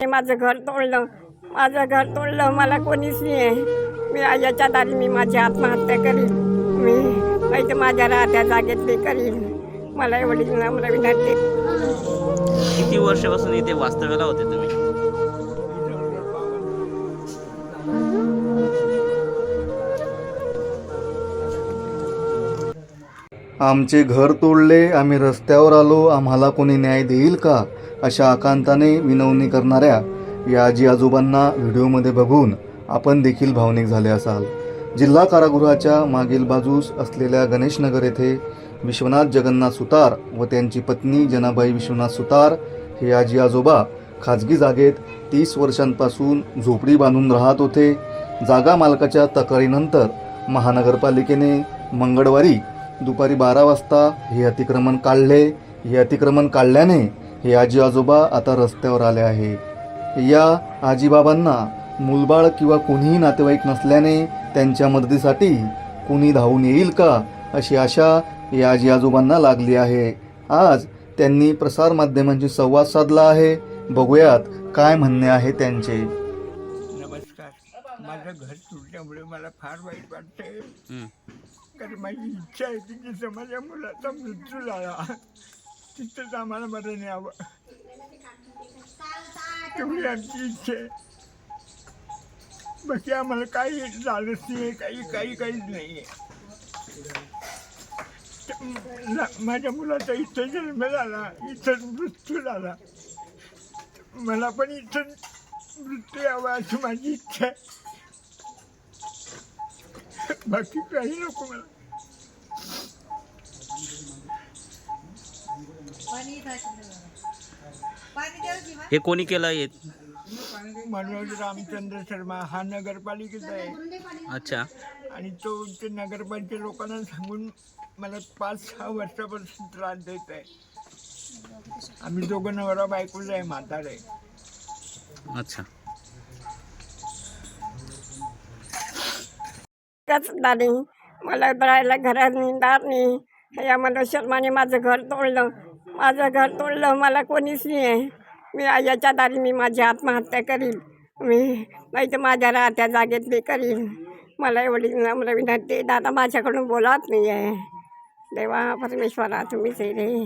हे माझं घर तोडलं. माझं घर तोडलं मला कोणीच नाही आहे. मी याच्या दारी मी माझी आत्महत्या करीन. मी नाही तर माझ्या राहत्या जागेत मी करीन. मला एवढी मला विनंती. किती वर्षापासून इथे वास्तव्याला होते तुम्ही? आमचे घर तोडले आम्ही रस्त्यावर आलो आम्हाला कोणी न्याय देईल का? अशा आकांताने विनवणी करणाऱ्या या आजी आजोबांना व्हिडिओमध्ये बघून आपण देखील भावनिक झाले असाल. जिल्हा कारागृहाच्या मागील बाजूस असलेल्या गणेशनगर येथे विश्वनाथ जगन्नाथ सुतार व त्यांची पत्नी जनाबाई विश्वनाथ सुतार हे आजी आजोबा खाजगी जागेत तीस वर्षांपासून झोपडी बांधून राहत होते. जागा मालकाच्या तक्रारीनंतर महानगरपालिकेने मंगळवारी दुपारी बारा वाजता हे अतिक्रमण काढले. हे अतिक्रमण काढल्याने हे आजी आजोबा आता रस्त्यावर आले आहे. या आजीबाबांना मूलबाळ किंवा कोणीही नातेवाईक नसल्याने त्यांच्या मदतीसाठी कोणी धावून येईल का अशी आशा या आजी आजोबांना लागली आहे. आज त्यांनी प्रसारमाध्यमांशी संवाद साधला आहे. बघूयात काय म्हणणे आहे त्यांचे. नमस्कार. माझं घर तुटल्यामुळे मला फार वाईट वाटतंय. हं. कारण माझी इच्छा आहे की तिथं माझ्या मुलाचा मृत्यू झाला तिथंच आम्हाला बरं न्यावं तेवढी आमची इच्छा आहे. बाकी आम्हाला काही झालंच नाही आहे काही काही काहीच नाही आहे. माझ्या मुलाचा इथं जन्म झाला इथंच मृत्यू झाला. मला पण इथं मृत्यू यावा अशी माझी इच्छा आहे. बाकी काही नको मला. हे कोणी केलं हे? मनोज रामचंद्र शर्मा हा नगरपालिकेचा आहे. अच्छा. आणि तो ते नगरपालिके लोकांना सांगून मला पाच सहा वर्षापासून त्रास देत आहे. आम्ही दोघं नवरा बायकोच आहे म्हातारे. अच्छा. त्याच दारी मला राहायला घरात नाही नाही. या मला शर्माने माझं घर तोडलं. माझं घर तोडलं मला कोणीच नाही आहे मी याच्या दारी मी माझी आत्महत्या करीन. मी नाही तर माझ्या राहत्या जागेत मी करीन. मला एवढी नम्र विनंती दादा माझ्याकडून बोलात नाही आहे देवा परमेश्वरा तुम्हीच आहे रे.